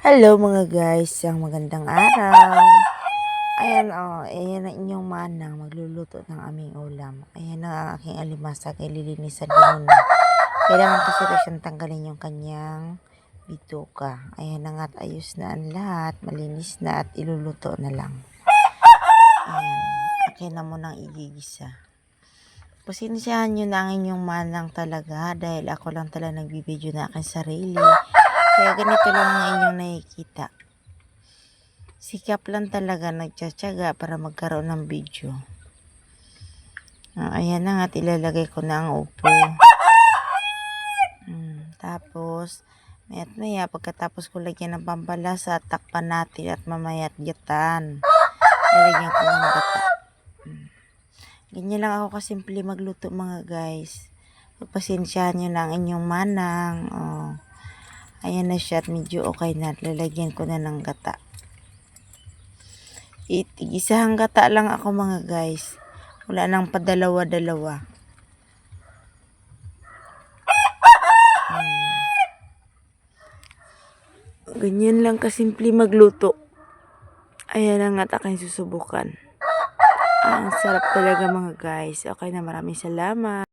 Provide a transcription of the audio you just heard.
Hello mga guys, ang magandang araw. Ayan oh, ayan ang inyong manang magluluto ng aming ulam. Ayan ang aking alimasag ay lilinisan ko muna. Kailangan kasi ito siyang tanggalin yung kanyang bituka. Ayan na nga at ayos na ang lahat, malinis na at iluluto na lang. Ayan, akin na munang igigisa. Pasensyahan nyo na ang inyong manang talaga dahil ako lang talaga nagbibideo na aking sarili. Kaya ganito lang ang inyong nakikita. Sikap lang talaga nagtsatsaga para magkaroon ng video. Ah, ayan na nga, at ilalagay ko na ang upo. Mm, tapos, mayat maya, pagkatapos ko lagyan ng pampalasa, takpan natin at mamayat gatan. Lalagyan ko ng gata. Mm. Ganyan lang ako kasimple magluto mga guys. Pagpasensyahan nyo na ang inyong manang. Oh. Ayan na siya at medyo okay na. Lalagyan ko na ng gata. Itisahang gata lang ako mga guys. Wala nang padalawa-dalawa. Hmm. Ganyan lang kasimple magluto. Ayan ang at aking susubukan. Ah, Ang sarap talaga mga guys. Okay na maraming salamat.